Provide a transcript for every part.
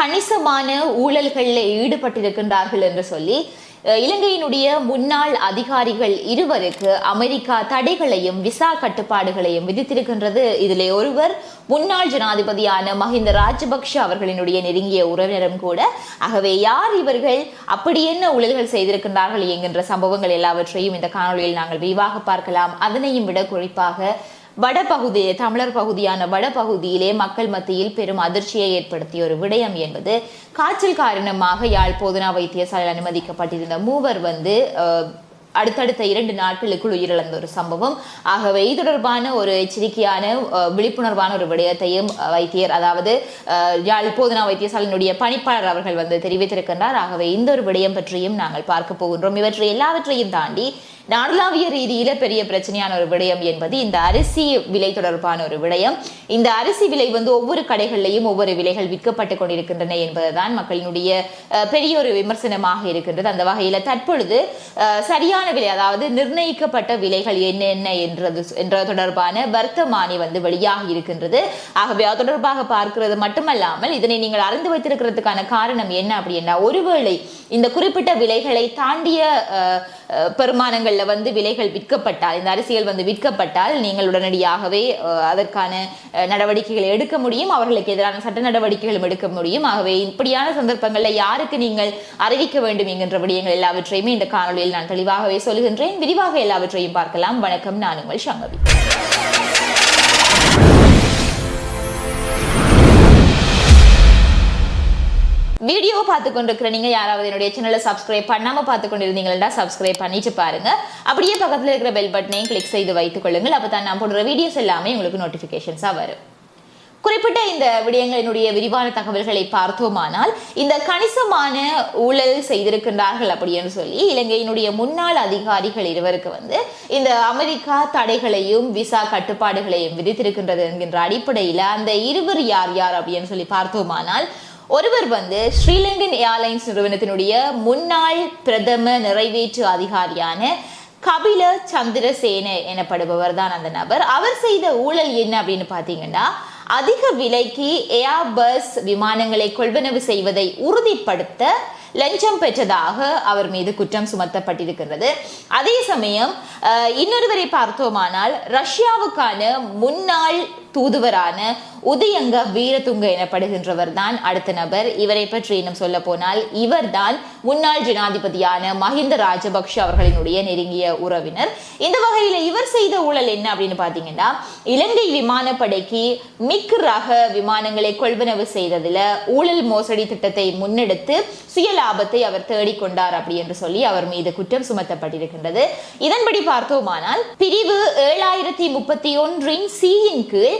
கணிசமான ஊழல்களில் ஈடுபட்டிருக்கின்றார்கள் என்று சொல்லி இலங்கையினுடைய முன்னாள் அதிகாரிகள் இருவருக்கு அமெரிக்கா தடைகளையும் விசா கட்டுப்பாடுகளையும் விதித்திருக்கின்றது. இதிலே ஒருவர் முன்னாள் ஜனாதிபதியான மஹிந்த ராஜபக்ஷ அவர்களினுடைய நெருங்கிய உறவினரும் கூட ஆகவே யார் இவர்கள் அப்படி என்ன ஊழல்கள் செய்திருக்கின்றார்கள் என்கின்ற சம்பவங்கள் எல்லாவற்றையும் இந்த காணொளியில் நாங்கள் விரிவாக பார்க்கலாம். அதனையும் விட குறிப்பாக வடபகுதி தமிழர் பகுதியான வடபகுதியிலே மக்கள் மத்தியில் பெரும் அதிர்ச்சியை ஏற்படுத்திய ஒரு விடயம் என்பது காய்ச்சல் காரணமாக யாழ் போதனா வைத்தியசாலையில் அனுமதிக்கப்பட்டிருந்த மூவர் வந்து அடுத்தடுத்த இரண்டு நாட்களுக்குள் உயிரிழந்த ஒரு சம்பவம். ஆகவே இது தொடர்பான ஒரு எச்சரிக்கையான அஹ், விழிப்புணர்வான ஒரு விடயத்தையும் வைத்தியர் அதாவது அஹ், யாழ் போதனா வைத்தியசாலையினுடைய பணிப்பாளர் அவர்கள் வந்து தெரிவித்திருக்கின்றார். ஆகவே இந்த ஒரு விடயம் பற்றியும் நாங்கள் பார்க்க போகின்றோம். இவற்றை எல்லாவற்றையும் தாண்டி நாடளாவிய ரீதியில பெரிய பிரச்சனையான ஒரு விடயம் என்பது இந்த அரிசி விலை தொடர்பான ஒரு விடயம். இந்த அரிசி விலை வந்து ஒவ்வொரு கடைகளிலையும் ஒவ்வொரு விலைகள் விற்கப்பட்டு கொண்டிருக்கின்றன என்பதுதான் மக்களினுடைய பெரிய ஒரு விமர்சனமாக இருக்கின்றது. அந்த வகையில தற்பொழுது சரியான விலை அதாவது நிர்ணயிக்கப்பட்ட விலைகள் என்னென்ன என்றது என்ற தொடர்பான வர்த்தமானி வந்து வெளியாகி இருக்கின்றது. ஆகவே அது தொடர்பாக பார்க்கிறது மட்டுமல்லாமல் இதனை நீங்கள் அறிந்து வைத்திருக்கிறதுக்கான காரணம் என்ன அப்படின்னா ஒருவேளை இந்த குறிப்பிட்ட விலைகளை தாண்டிய அஹ், பெருமானங்களில் வந்து விலைகள் விற்கப்பட்டால் இந்த அரிசிகள் வந்து விற்கப்பட்டால் நீங்கள் உடனடியாகவே அதற்கான நடவடிக்கைகளை எடுக்க முடியும் அவர்களுக்கு எதிரான சட்ட நடவடிக்கைகளும் எடுக்க முடியும். ஆகவே இப்படியான சந்தர்ப்பங்களில் யாருக்கு நீங்கள் அறிவிக்க வேண்டும் என்கின்ற விடயங்கள் எல்லாவற்றையுமே இந்த காணொலியில் நான் தெளிவாகவே சொல்கின்றேன். விரிவாக எல்லாவற்றையும் பார்க்கலாம். வணக்கம் நான் உங்கள் சங்கவி. வீடியோ பார்த்து கொண்டிருக்கிற நீங்கள் யாராவது என்னுடைய சேனலை சப்ஸ்கிரைப் பண்ணாமல் பார்த்து கொண்டிருந்தீங்கன்னா சப்ஸ்கிரைப் பண்ணிட்டு பாருங்க. அப்படியே பக்கத்தில் இருக்கிற பெல் பட்டனையும் கிளிக் செய்து வைத்துக் கொள்ளுங்கள். அப்பதான் நான் போடுற வீடியோஸ் எல்லாமே உங்களுக்கு நோட்டிஃபிகேஷன்ஸாக வரும். குறிப்பிட்ட இந்த விடயங்களினுடைய விரிவான தகவல்களை பார்த்தோமானால் இந்த கணிசமான ஊழல் செய்திருக்கின்றார்கள் அப்படின்னு சொல்லி இலங்கையினுடைய முன்னாள் அதிகாரிகள் இருவருக்கு வந்து இந்த அமெரிக்கா தடைகளையும் விசா கட்டுப்பாடுகளையும் விதித்திருக்கின்றது என்கின்ற அடிப்படையில் அந்த இருவர் யார் யார் அப்படின்னு சொல்லி பார்த்தோமானால் ஒருவர் வந்து ஸ்ரீலங்கன் ஏர்லைன்ஸ் நிறுவனத்தினுடைய முன்னாள் பிரதம நிறைவேற்று அதிகாரியான கபில சந்திரசேன எனப்படுபவர் தான் அந்த நபர். அவர் செய்த ஊழல் என்ன அப்படின்னு பார்த்தீங்கன்னா அதிக விலைக்கு ஏர்பஸ் விமானங்களை கொள்வனவு செய்வதை உறுதிப்படுத்த லஞ்சம் பெற்றதாக அவர் மீது குற்றம் சுமத்தப்பட்டிருக்கிறது அதே சமயம் இன்னொருவரை பார்த்தோமானால் ரஷ்யாவுக்கான முன்னாள் தூதுவரான உதயங்க வீரதுங்க எனப்படுகின்றவர் தான் அடுத்த நபர் இவரை பற்றி இன்னும் சொல்ல போனால் இவர்தான் முன்னாள் ஜனாதிபதியான மஹிந்த ராஜபக்ஷ அவர்களினுடைய நெருங்கிய உறவினர். இந்த வகையில இவர் செய்த ஊழல் என்ன அப்படின்னு பாத்தீங்கன்னா இலங்கை விமானப்படைக்கு மிக் ரக விமானங்களை கொள்வனவு செய்ததுல ஊழல் மோசடி திட்டத்தை முன்னெடுத்து சுய லாபத்தை அவர் தேடிக்கொண்டார் அப்படி என்று சொல்லி அவர் மீது குற்றம் சுமத்தப்பட்டிருக்கின்றது. இதன்படி பார்த்தோமானால் பிரிவு ஏழாயிரத்தி முப்பத்தி ஒன்றின் சியின் கீழ்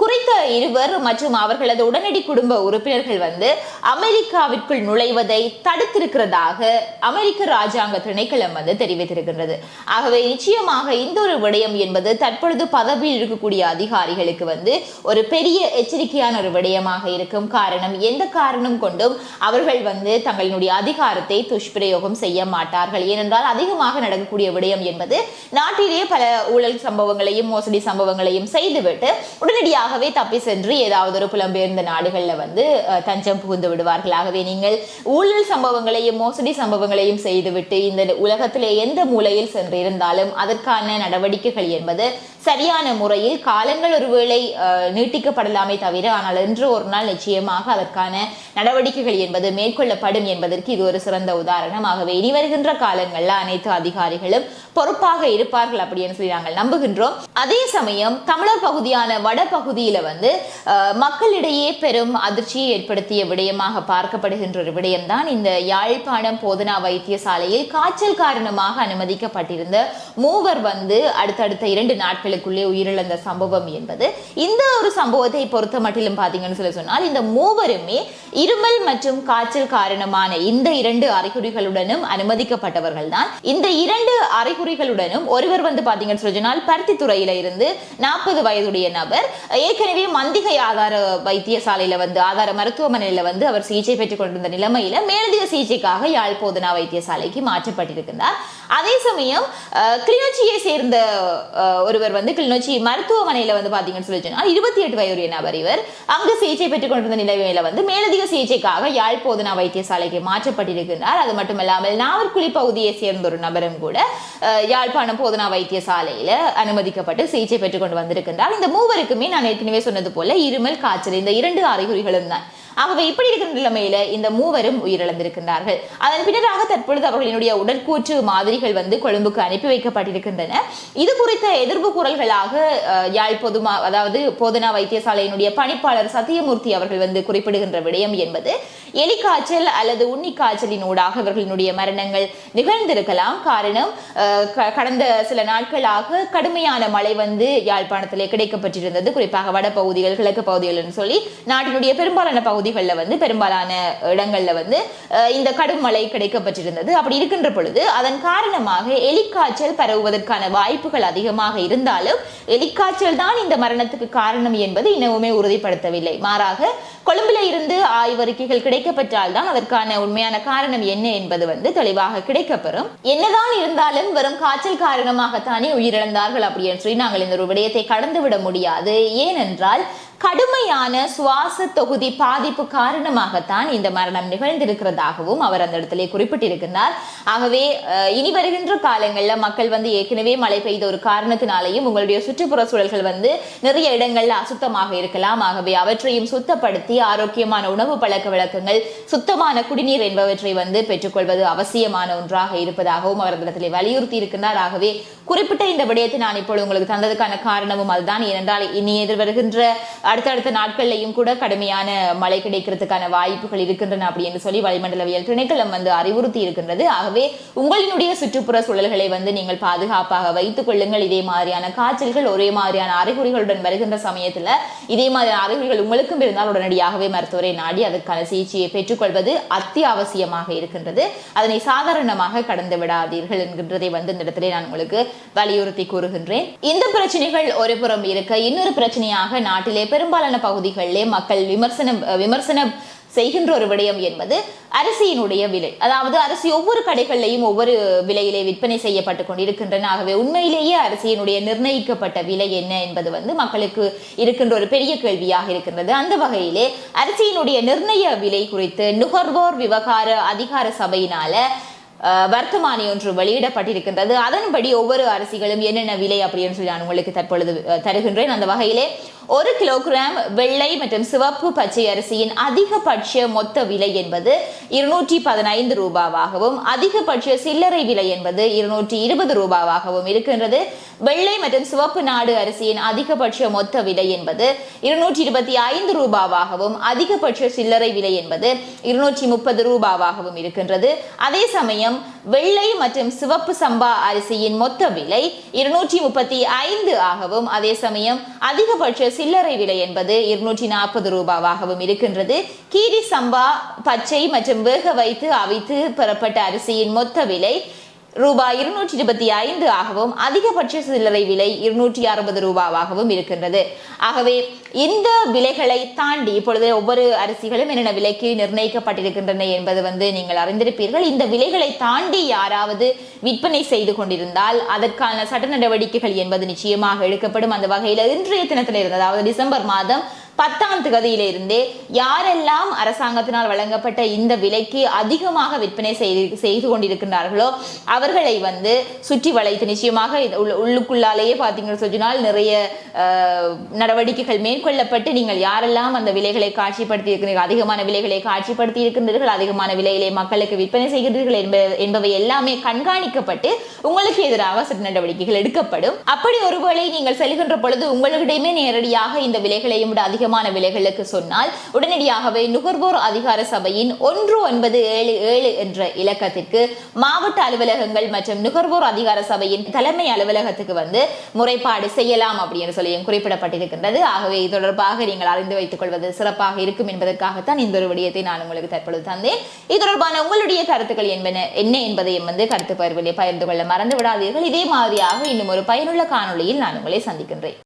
குறித்த இருவர் மற்றும் அவர்களது உடனடி குடும்ப உறுப்பினர்கள் வந்து அமெரிக்காவிற்குள் நுழைவதை தடுத்திருக்கிறதாக அமெரிக்க ராஜாங்க திணைக்களம் வந்து தெரிவித்திருக்கின்றது. ஆகவே நிச்சயமாக இந்த ஒரு விடயம் என்பது தற்பொழுது பதவியில் இருக்கக்கூடிய அதிகாரிகளுக்கு வந்து ஒரு பெரிய எச்சரிக்கையான ஒரு விடயமாக இருக்கும். காரணம் எந்த காரணம் கொண்டும் அவர்கள் வந்து தங்களுடைய அதிகாரத்தை துஷ்பிரயோகம் செய்ய மாட்டார்கள். ஏனென்றால் அதிகமாக நடக்கக்கூடிய விடயம் என்பது நாட்டிலேயே பல ஊழல் சம்பவங்களையும் மோசடி சம்பவங்களையும் செய்துவிட்டு உடனடியாக உடனடியாகவே தப்பி சென்று ஏதாவது ஒரு புலம்பெயர்ந்த நாடுகளில் வந்து தஞ்சம் புகுந்து விடுவார்கள். ஆகவே நீங்கள் ஊழல் சம்பவங்களையும் மோசடி சம்பவங்களையும் செய்துவிட்டு இந்த உலகத்திலே எந்த மூலையில் சென்று இருந்தாலும் அதற்கான நடவடிக்கைகள் என்பது சரியான முறையில் காலங்கள் ஒருவேளை அஹ், நீட்டிக்கப்படலாமே தவிர ஆனால் என்று ஒரு நாள் நிச்சயமாக அதற்கான நடவடிக்கைகள் என்பது மேற்கொள்ளப்படும் என்பதற்கு இது ஒரு சிறந்த உதாரணம். ஆகவே இனி வருகின்ற காலங்களில் அனைத்து அதிகாரிகளும் பொறுப்பாக இருப்பார்கள் அப்படின்னு சொல்லி நாங்கள் நம்புகின்றோம். அதே சமயம் தமிழர் பகுதியான வடபகுதியில வந்து மக்களிடையே பெரும் அதிர்ச்சியை ஏற்படுத்திய விடயமாக பார்க்கப்படுகின்ற ஒரு விடயம்தான் இந்த யாழ்ப்பாணம் போதனா வைத்தியசாலையில் காய்ச்சல் காரணமாக அனுமதிக்கப்பட்டிருந்த மூவர் வந்து அடுத்தடுத்த இரண்டு நாட்கள் நாட்களுக்குள்ளே உயிரிழந்த சம்பவம் என்பது இந்த ஒரு சம்பவத்தை பொறுத்த மட்டிலும் பார்த்தீங்கன்னு சொல்லி சொன்னால் இந்த மூவருமே இருமல் மற்றும் காய்ச்சல் காரணமான இந்த இரண்டு அறிகுறிகளுடனும் அனுமதிக்கப்பட்டவர்கள் தான் இந்த இரண்டு அறிகுறிகளுடனும் ஒருவர் வந்து பார்த்தீங்கன்னு சொல்லி சொன்னால் பருத்தித்துறையில இருந்து நாற்பது வயதுடைய நபர் ஏற்கனவே மந்திகை ஆதார வைத்தியசாலையில வந்து ஆதார மருத்துவமனையில வந்து அவர் சிகிச்சை பெற்றுக் கொண்டிருந்த நிலைமையில மேலதிக சிகிச்சைக்காக யாழ் போதனா வைத்தியசாலைக்கு மாற்றப்பட்டிருக்கிறார் அதே சமயம் கிளிநொச்சியை சேர்ந்த ஒருவர் வந்து கிளிநொச்சி மருத்துவமனையில் வந்து பார்த்தீங்கன்னு சொல்லி சொன்னால் இருபத்தி எட்டு வயதுடைய நபர் இவர். அங்கு சிகிச்சை பெற்றுக் கொண்டிருந்த நிலைமையில வந்து மேலதிக சிகிச்சைக்காக யாழ் போதனா வைத்தியசாலைக்கு மாற்றப்பட்டிருக்கின்றார். அது மட்டுமல்லாமல் நாவற்குழி பகுதியை சேர்ந்த ஒரு நபரும் கூட யாழ்ப்பாணம் போதனா வைத்தியசாலையில் அனுமதிக்கப்பட்டு சிகிச்சை பெற்றுக் கொண்டு வந்திருக்கின்றார். இந்த மூவருக்குமே நான் ஏற்கனவே சொன்னது போல இருமல் காய்ச்சல் இந்த இரண்டு அறிகுறிகளும் தான். ஆகவே இப்படி இருக்கிற நிலைமையில இந்த மூவரும் உயிரிழந்திருக்கின்றார்கள். அதன் பின்னராக தற்பொழுது அவர்களினுடைய உடற்கூற்று மாதிரிகள் வந்து கொழும்புக்கு அனுப்பி வைக்கப்பட்டிருக்கின்றன. இது குறித்த எதிர்ப்பு குரல்களாக யாழ் பொதுமா அதாவது போதனா வைத்தியசாலையினுடைய பணிப்பாளர் சத்தியமூர்த்தி அவர்கள் வந்து குறிப்பிடுகின்ற விடயம் என்பது எலிக்காய்ச்சல் அல்லது உண்ணி காய்ச்சலின் ஊடாக இவர்களினுடைய மரணங்கள் நிகழ்ந்திருக்கலாம். காரணம் க- கடந்த சில நாட்களாக கடுமையான மழை வந்து யாழ்ப்பாணத்திலே கிடைக்கப்பட்டிருந்தது. குறிப்பாக வட பகுதிகள் கிழக்கு பகுதிகள் சொல்லி நாட்டினுடைய பெரும்பாலான பகுதிகளில் வந்து பெரும்பாலான இடங்களில் வந்து இந்த கடும் மழை கிடைக்கப்பட்டிருந்தது. அப்படி இருக்கின்ற பொழுது அதன் காரணமாக எலிக்காய்ச்சல் பரவுவதற்கான வாய்ப்புகள் அதிகமாக இருந்தாலும் எலிக்காய்ச்சல் தான் இந்த மரணத்துக்கு காரணம் என்பது இன்னமுமே உறுதிப்படுத்தவில்லை. மாறாக கொழும்புல இருந்து ஆய்வறிக்கைகள் கிடைக்கப்பட்டால் தான் அதற்கான உண்மையான காரணம் என்ன என்பது வந்து தெளிவாக கிடைக்கப்பெறும். என்னதான் இருந்தாலும் வெறும் காய்ச்சல் காரணமாகத்தானே உயிரிழந்தார்கள் அப்படின்னு சொல்லி நாங்கள் இந்த ஒரு விடயத்தை கடந்து விட முடியாது. ஏனென்றால் கடுமையான சுவாச தொகுதி பாதிப்பு காரணமாகத்தான் இந்த மரணம் நிகழ்ந்திருக்கிறதாகவும் அவர் அந்த இடத்திலே குறிப்பிட்டிருக்கிறார். ஆகவே இனி வருகின்ற காலங்களில் மக்கள் வந்து ஏற்கனவே மழை பெய்த ஒரு காரணத்தினாலேயும் உங்களுடைய சுற்றுப்புற சூழல்கள் வந்து நிறைய இடங்கள்ல அசுத்தமாக இருக்கலாம். ஆகவே அவற்றையும் சுத்தப்படுத்தி ஆரோக்கியமான உணவு பழக்க வழக்கங்கள் சுத்தமான குடிநீர் என்பவற்றை வந்து பெற்றுக்கொள்வது அவசியமான ஒன்றாக இருப்பதாகவும் அவர் அந்த வலியுறுத்தி இருக்கிறார் ஆகவே குறிப்பிட்ட இந்த விடயத்தை நான் இப்பொழுது உங்களுக்கு தந்ததுக்கான காரணமும் அதுதான். ஏனென்றால் இனி எதிர்வருகின்ற அடுத்தடுத்த நாட்கள்லையும் கூட கடுமையான மழை கிடைக்கிறதுக்கான வாய்ப்புகள் இருக்கின்றன அப்படின்னு சொல்லி வளிமண்டலவியல் திணைக்களம் வந்து அறிவுறுத்தி இருக்கின்றது. ஆகவே உங்களினுடைய சுற்றுப்புற சூழல்களை வந்து நீங்கள் பாதுகாப்பாக வைத்துக் கொள்ளுங்கள். இதே மாதிரியான காய்ச்சல்கள் ஒரே மாதிரியான அறிகுறிகளுடன் வருகின்ற சமயத்தில் இதே மாதிரியான அறிகுறிகள் உங்களுக்கும் இருந்தால் உடனடியாகவே மருத்துவரை நாடி அதற்கான சிகிச்சையை பெற்றுக்கொள்வது அத்தியாவசியமாக இருக்கின்றது. அதனை சாதாரணமாக கடந்து விடாதீர்கள் என்கின்றதை வந்து இந்த இடத்திலே நான் உங்களுக்கு வலியுறுத்தி கூறுகின்றேன். இந்த பிரச்சனைகள் ஒரு புறம் இருக்க இன்னொரு பிரச்சனையாக நாட்டிலே பெரும்பாலான பகுதிகளிலே மக்கள் விமர்சனம் விமர்சனம் செய்கின்ற ஒரு விடயம் என்பது அரிசியினுடைய விலை. அதாவது அரிசி ஒவ்வொரு கடைகளிலையும் ஒவ்வொரு விலையிலே விற்பனை செய்யப்பட்டு கொண்டிருக்கின்றன. ஆகவே உண்மையிலேயே அரிசியினுடைய நிர்ணயிக்கப்பட்ட விலை என்ன என்பது வந்து மக்களுக்கு இருக்கின்ற ஒரு பெரிய கேள்வியாக இருக்கின்றது. அந்த வகையிலே அரிசியினுடைய நிர்ணய விலை குறித்து நுகர்வோர் விவகார அதிகார சபையினால வர்த்தமானி ஒன்று வெளியிடப்பட்டிருக்கின்றது. அதன்படி ஒவ்வொரு அரிசிகளும் என்னென்ன விலை அப்படின்னு சொல்லி நான் உங்களுக்கு தற்பொழுது தருகின்றேன். அந்த வகையிலே ஒரு கிலோகிராம் வெள்ளை மற்றும் சிவப்பு பச்சை அரிசியின் அதிகபட்ச மொத்த விலை என்பது இருநூற்றி பதினைந்து ரூபாவாகவும் அதிகபட்ச சில்லறை விலை என்பது இருநூற்றி இருபது ரூபாவாகவும் இருக்கின்றது. வெள்ளை மற்றும் சிவப்பு நாடு அரிசியின் அதிகபட்ச மொத்த விலை என்பது இருநூற்றி இருபத்தி ஐந்து ரூபாவாகவும் அதிகபட்ச சில்லறை விலை என்பது இருநூற்றி முப்பது ரூபாவாகவும் இருக்கின்றது. அதே சமயம் வெள்ளை மற்றும் சிவப்பு சம்பா அரிசியின் மொத்த விலை இருநூற்றி முப்பத்தி ஐந்து ஆகவும் அதே சமயம் அதிகபட்ச சில்லறை விலை என்பது இருநூற்றி நாற்பது ரூபாவாகவும் இருக்கின்றது. கீரி சம்பா பச்சை மற்றும் வேக வைத்து அவித்து பெறப்பட்ட அரிசியின் மொத்த விலை ரூபாய் இருநூற்றி இருபத்தி ஐந்து ஆகவும் அதிகபட்ச சில்லறை விலை இருநூற்றி அறுபது ரூபாவாகவும் இருக்கின்றது. ஆகவே இந்த விலைகளை தாண்டி இப்பொழுது ஒவ்வொரு அரிசிகளும் என்னென்ன விலைக்கு நிர்ணயிக்கப்பட்டிருக்கின்றன என்பது வந்து நீங்கள் அறிந்திருப்பீர்கள். இந்த விலைகளை தாண்டி யாராவது விற்பனை செய்து கொண்டிருந்தால் அதற்கான சட்ட நடவடிக்கைகள் என்பது நிச்சயமாக எடுக்கப்படும். அந்த வகையில் இன்றைய தினத்திலிருந்து அதாவது டிசம்பர் மாதம் பத்தாம் தேதியிலிருந்தே யாரெல்லாம் அரசாங்கத்தினால் வழங்கப்பட்ட இந்த விலைக்கு அதிகமாக விற்பனை செய்து செய்து கொண்டிருக்கின்றார்களோ அவர்களை வந்து சுற்றி வளைத்து நிச்சயமாக உள்ளுக்குள்ளாலேயே பார்த்தீங்கன்னு சொன்னால் நிறைய நடவடிக்கைகள் மேற்கொள்ளப்பட்டு நீங்கள் யாரெல்லாம் அந்த விலைகளை காட்சிப்படுத்தி இருக்கிறீர்கள் அதிகமான விலைகளை காட்சிப்படுத்தி இருக்கின்றீர்கள் அதிகமான விலையிலே மக்களுக்கு விற்பனை செய்கிறீர்கள் என்ப என்பவை எல்லாமே கண்காணிக்கப்பட்டு உங்களுக்கு எதிராக சட்ட நடவடிக்கைகள் எடுக்கப்படும். அப்படி ஒருவேளை நீங்கள் செல்கின்ற பொழுது உங்களிடமே நேரடியாக இந்த விலைகளையும் விட அதிகமான விலைகளுக்கு சொன்னால் உடனடியாகவே நுகர்வோர் அதிகார சபையின் ஒன்று ஒன்பது ஏழு ஏழு என்ற இலக்கத்திற்கு மாவட்ட அலுவலகங்கள் மற்றும் நுகர்வோர் அதிகார சபையின் தலைமை அலுவலகத்துக்கு வந்து முறைப்பாடு செய்யலாம் அப்படின்னு சொல்லி குறிப்பிடப்பட்டிருக்கின்றது. ஆகவே இது தொடர்பாக நீங்கள் அறிந்து வைத்துக் கொள்வது சிறப்பாக இருக்கும் என்பதற்காகத்தான் இந்த ஒரு விடயத்தை நான் உங்களுக்கு தற்பொழுது தந்தேன். இது தொடர்பான உங்களுடைய கருத்துக்கள் என்பன என்ன என்பதையும் வந்து கருத்து பகிர்விலே பகிர்ந்து கொள்ள மறந்து விடாதீர்கள் இதே மாதிரியாக இன்னும் ஒரு பயனுள்ள காணொலியில் நான் உங்களை சந்திக்கின்றேன்.